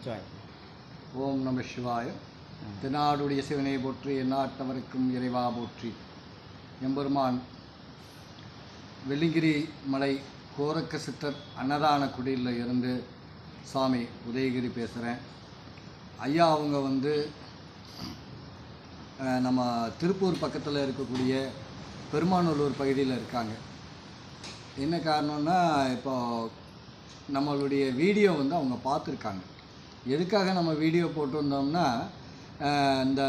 நமச்சிவாய் ஓம் நம சிவாய. தென்னாடுடைய சிவனை போற்றி எந்நாட்டவருக்கும் இறைவா போற்றி. எம்பெருமான் வெள்ளிங்கிரி மலை கோரக்க சித்தர் அன்னதான குடியில் இருந்து சாமி உதயகிரி பேசுகிறேன் ஐயா அவங்க வந்து நம்ம திருப்பூர் பக்கத்தில் இருக்கக்கூடிய பெருமாநல்லூர் பகுதியில் இருக்காங்க. என்ன காரணம்னா இப்போ நம்மளுடைய வீடியோ வந்து அவங்க பார்த்துருக்காங்க. எதுக்காக நம்ம வீடியோ போட்டிருந்தோம்னா இந்த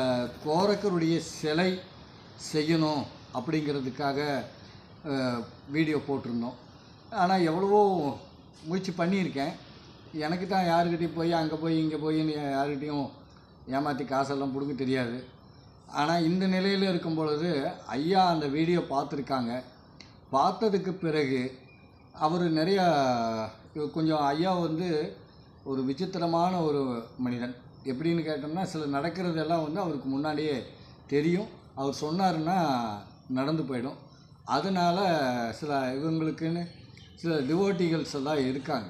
கோரக்கருடைய சிலை செய்யணும் அப்படிங்கிறதுக்காக வீடியோ போட்டிருந்தோம். ஆனால் எவ்வளவோ முயற்சி பண்ணியிருக்கேன். எனக்கு தான் யாருக்கிட்டையும் போய் அங்கே போய் இங்கே போயின்னு யாருக்கிட்டையும் ஏமாற்றி காசெல்லாம் பிடுங்க தெரியாது. ஆனால் இந்த நிலையில் இருக்கும் பொழுது ஐயா அந்த வீடியோ பார்த்துருக்காங்க. பார்த்ததுக்கு பிறகு அவர் நிறையா கொஞ்சம் ஐயா வந்து ஒரு விசித்திரமான ஒரு மனிதன். எப்படின்னு கேட்டோம்னா சில நடக்கிறதெல்லாம் வந்து அவருக்கு முன்னாடியே தெரியும். அவர் சொன்னாருன்னா நடந்து போயிடும். அதனால் சில இவங்களுக்குன்னு சில டிவோட்டிகள்ஸ் எல்லாம் இருக்காங்க.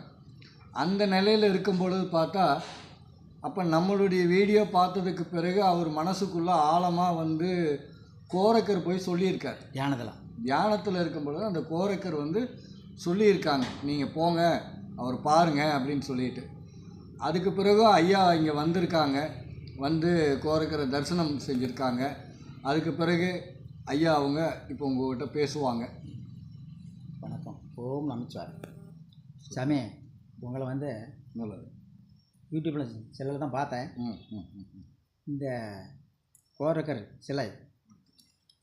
அந்த நிலையில் இருக்கும் பொழுது பார்த்தா அப்போ நம்மளுடைய வீடியோ பார்த்ததுக்கு பிறகு அவர் மனசுக்குள்ளே ஆழமாக வந்து கோரக்கர் போய் சொல்லியிருக்கார். தியானத்தில். தியானத்தில் இருக்கும் பொழுது அந்த கோரக்கர் வந்து சொல்லியிருக்காங்க. நீங்கள் போங்க அவர் பாருங்க அப்படின்னு சொல்லிட்டு. அதுக்கு பிறகு ஐயா இங்கே வந்திருக்காங்க. வந்து கோரக்கரை தரிசனம் செஞ்சுருக்காங்க. அதுக்கு பிறகு ஐயா அவங்க இப்போ உங்கள்கிட்ட பேசுவாங்க. வணக்கம். ஓம் நமச்சிவாய் சாமி உங்களை வந்து நல்லது. யூடியூப்பில் செல்லில் தான் பார்த்தேன். இந்த கோரக்கர் சிலை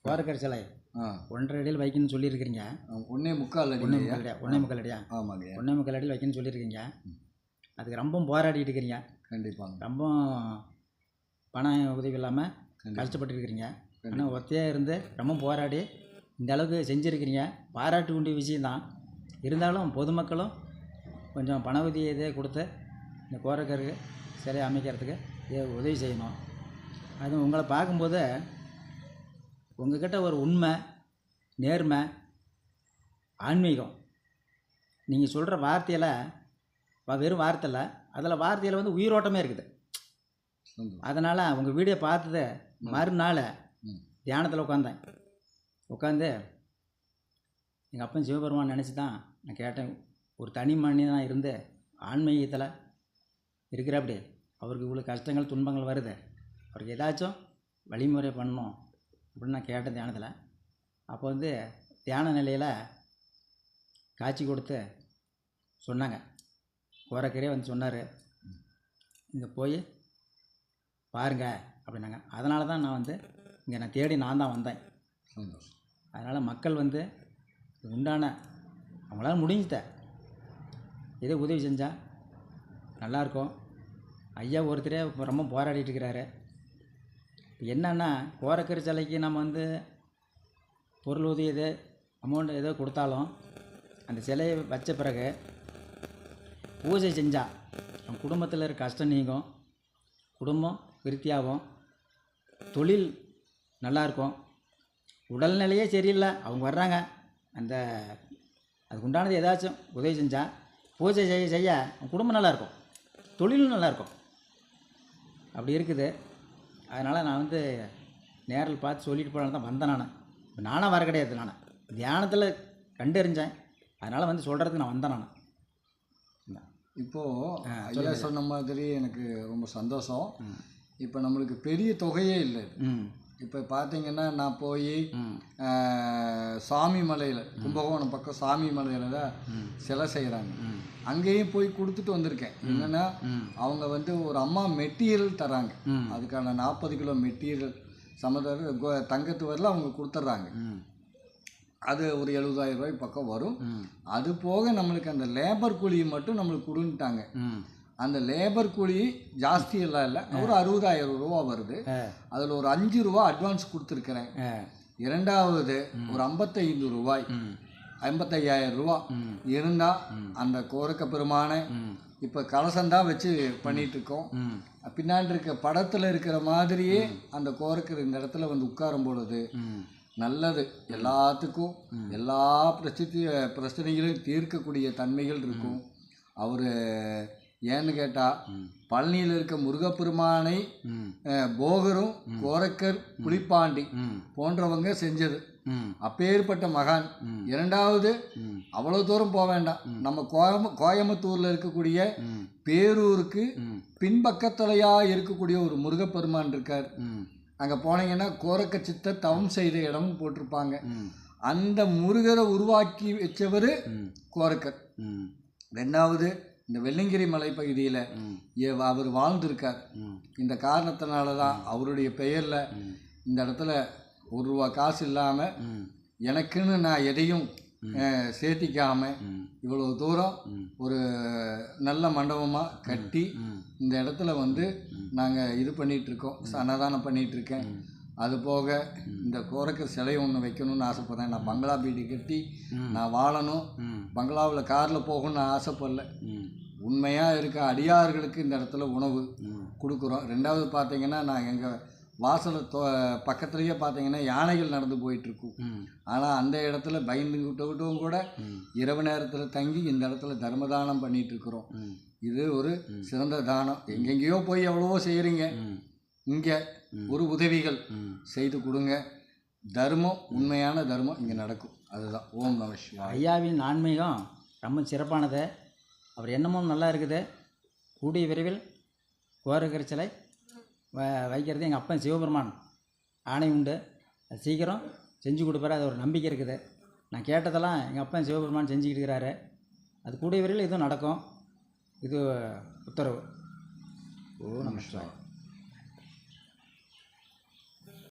கோரக்கர் சிலை ஆ. ஒன்றரை அடியில் வைக்கணும்னு சொல்லியிருக்கிறீங்க. ஒன்றே முக்கால் ஒன்றே அடி முக்கால் அடியா ஒன்றே முக்கால் அடியா? ஆமாங்க ஒன்றே முக்கால் அடியில் வைக்கணும்னு சொல்லியிருக்கீங்க அதுக்கு ரொம்ப போராடிட்டு இருக்கிறீங்க கண்டிப்பாங்க. ரொம்ப பண உதவி இல்லாமல் கஷ்டப்பட்டு இருக்கிறீங்க ஆனால் ஒத்தையாக இருந்து ரொம்ப போராடி இந்த அளவுக்கு செஞ்சுருக்கிறீங்க. பாராட்டு வேண்டிய விஷயந்தான் இருந்தாலும் பொதுமக்களும் கொஞ்சம் பண உதவி இதே கொடுத்து இந்த கோரக்கருக்கு சிலை அமைக்கிறதுக்கு இதை உதவி செய்யணும். அது உங்களை பார்க்கும்போது உங்ககிட்ட ஒரு உண்மை நேர்மை ஆன்மீகம். நீங்கள் சொல்கிற வார்த்தையில் வெறும் வார்த்தை இல்லை அதில் வார்த்தையில் வந்து உயிரோட்டமே இருக்குது. அதனால் உங்கள் வீடியோ பார்த்தது மறுநாள் தியானத்தில் உட்காந்தேன் உட்காந்து எங்கள் அப்பன் சிவபெருமான் நினச்சி தான் நான் கேட்டேன். ஒரு தனி மனிதனாக இருந்து ஆன்மீகத்தில் இருக்கிறாப்படி அவருக்கு இவ்வளோ கஷ்டங்கள் துன்பங்கள் வருது. அவருக்கு ஏதாச்சும் வழிமுறை பண்ணணும் அப்படின்னு நான் கேட்டேன் தியானத்தில். அப்போ வந்து தியான நிலையில் காட்சி கொடுத்து சொன்னாங்க. கோரக்கரே வந்து சொன்னார். இங்கே போய் பாருங்க அப்படின்னாங்க. அதனால தான் நான் வந்து இங்கே நான் தேடி நான் தான் வந்தேன். அதனால் மக்கள் வந்து உண்டான அவங்களால முடிஞ்சத எதோ உதவி செஞ்சால் நல்லாயிருக்கும் ஐயா ஒருத்தரே ரொம்ப போராடிட்டு இருக்கிறாரு. என்னன்னா கோரக்கர் சிலைக்கு நம்ம வந்து பொருள் உதவி எது அமௌண்ட் ஏதோ கொடுத்தாலும் அந்த சிலையை வச்ச பிறகு பூஜை செஞ்சால் அவன் குடும்பத்தில் இருக்க கஷ்டம் நீங்கும் குடும்பம் விருத்தியாகும் தொழில் நல்லாயிருக்கும் உடல்நிலையே சரியில்லை அவங்க வர்றாங்க. அந்த அதுக்கு உண்டானது ஏதாச்சும் உதவி செஞ்சால் பூஜை செய்ய செய்ய குடும்பம் நல்லாயிருக்கும் தொழிலும் நல்லாயிருக்கும் அப்படி இருக்குது. அதனால் நான் வந்து நேரில் பார்த்து சொல்லிட்டு போனால தான் வந்தேன் நான். இப்போ நானாக வர கிடையாது நான். தியானத்தில் கண்டறிஞ்சேன். அதனால் வந்து சொல்கிறதுக்கு நான் வந்தேன் நான். இப்போது ஐயா சொன்ன மாதிரி எனக்கு ரொம்ப சந்தோஷம். இப்போ நம்மளுக்கு பெரிய தொகையே இல்லை இப்போ பார்த்தீங்கன்னா நான் போய் சாமி மலையில் கும்பகோணம் பக்கம் சாமி மலையில் தான் சிலை செய்கிறாங்க அங்கேயும் போய் கொடுத்துட்டு வந்திருக்கேன். என்னென்னா அவங்க வந்து ஒரு அம்மா மெட்டீரியல் தராங்க. அதுக்கான நாற்பது கிலோ மெட்டீரியல் சமதர் தங்கத்து வரல அவங்க கொடுத்துட்றாங்க. அது ஒரு எழுபதாயிரம் ரூபாய் பக்கம் வரும். அது போக நம்மளுக்கு அந்த லேபர் கூலி மட்டும் நம்மளுக்கு கொடுன்ட்டாங்க. அந்த லேபர் கூலி ஜாஸ்தி எல்லாம் இல்லை. ஒரு அறுபதாயிரம் ரூபா வருது. அதில் ஒரு அஞ்சு ரூபா அட்வான்ஸ் கொடுத்துருக்குறேன். இரண்டாவது ஒரு ஐம்பத்தைந்து ரூபாய். ஐம்பத்தையாயிரம் ரூபா. இருந்தால் அந்த கோரக்க பெருமானை இப்போ கலசந்தான் வச்சு பண்ணிட்டு இருக்கோம். பின்னாடி இருக்க படத்தில் இருக்கிற மாதிரியே அந்த கோரக்கர் இந்த இடத்துல வந்து உட்காரும் பொழுது நல்லது. எல்லாத்துக்கும் எல்லா பிரச்சனை பிரச்சனைகளையும் தீர்க்கக்கூடிய தன்மைகள் இருக்கும். அவர் ஏன்னு கேட்டால் பழனியில் இருக்க முருகப்பெருமானை போகரும் கோரக்கர் புலிப்பாண்டி போன்றவங்க செஞ்சது. அப்பேற்பட்ட மகான். இரண்டாவது அவ்வளோ தூரம் போக வேண்டாம். நம்ம கோயம கோயம்புத்தூரில் இருக்கக்கூடிய பேரூருக்கு ம். பின்பக்கத்துலையா இருக்கக்கூடிய ஒரு முருகப்பெருமான் இருக்கார். அங்கே போனீங்கன்னா கோரக்க சித்தர் தவம் செய்த இடமும் போட்டிருப்பாங்க. அந்த முருகரை உருவாக்கி வச்சவர் கோரக்கர். ரெண்டாவது இந்த வெள்ளங்கிரி மலைப்பகுதியில் ம். அவர் வாழ்ந்திருக்கார். இந்த காரணத்தினால தான் அவருடைய பெயரில் இந்த இடத்துல ஒரு ரூபா காசு இல்லாமல் எனக்குன்னு நான் எதையும் சேர்த்திக்காம இவ்வளோ தூரம் ஒரு நல்ல மண்டபமாக கட்டி இந்த இடத்துல வந்து நாங்கள் இது பண்ணிட்டு இருக்கோம் அன்னதானம் பண்ணிட்டு இருக்கேன் அது போக இந்த கோரக்கர் சிலை ஒன்று வைக்கணும்னு ஆசைப்பட்றேன். நான் பங்களா வீடு கட்டி. நான் வாழணும். பங்களாவில் காரில் போகணும்னு ஆசைப்படல. உண்மையாக இருக்க அடியார்களுக்கு இந்த இடத்துல உணவு கொடுக்குறோம். ரெண்டாவது பார்த்தீங்கன்னா நான் எங்கள் வாசலை தோ பக்கத்துலேயே பார்த்தீங்கன்னா யானைகள் நடந்து போயிட்டுருக்கும். ஆனால் அந்த இடத்துல பயந்துகிட்டவட்டும் கூட ம். இரவு நேரத்தில் தங்கி இந்த இடத்துல தர்மதானம் பண்ணிட்டு இருக்கிறோம் ம். இது ஒரு சிறந்த தானம். எங்கெங்கேயோ போய் எவ்வளவோ செய்கிறீங்க இங்கே ஒரு உதவிகள் செய்து கொடுங்க. தர்மம் உண்மையான தர்மம் இங்கே நடக்கும். அதுதான். ஓம் நம ஐயாவின் ஆன்மீகம் ரொம்ப சிறப்பானது. அவர் எண்ணமும் நல்லா இருக்குது. கூடிய விரைவில் கோரக்கரை சிலை வ வைக்கிறது எங்கள் அப்பன் சிவபெருமான். ஆணை உண்டு. அது சீக்கிரம் செஞ்சு கொடுப்பாரு. அது ஒரு நம்பிக்கை இருக்குது. நான் கேட்டதெல்லாம் எங்கள் அப்பன் சிவபெருமான் செஞ்சுக்கிட்டு இருக்கிறாரு. அது கூடிய விரைவில் இதுவும் நடக்கும். இது உத்தரவு. ஓ நம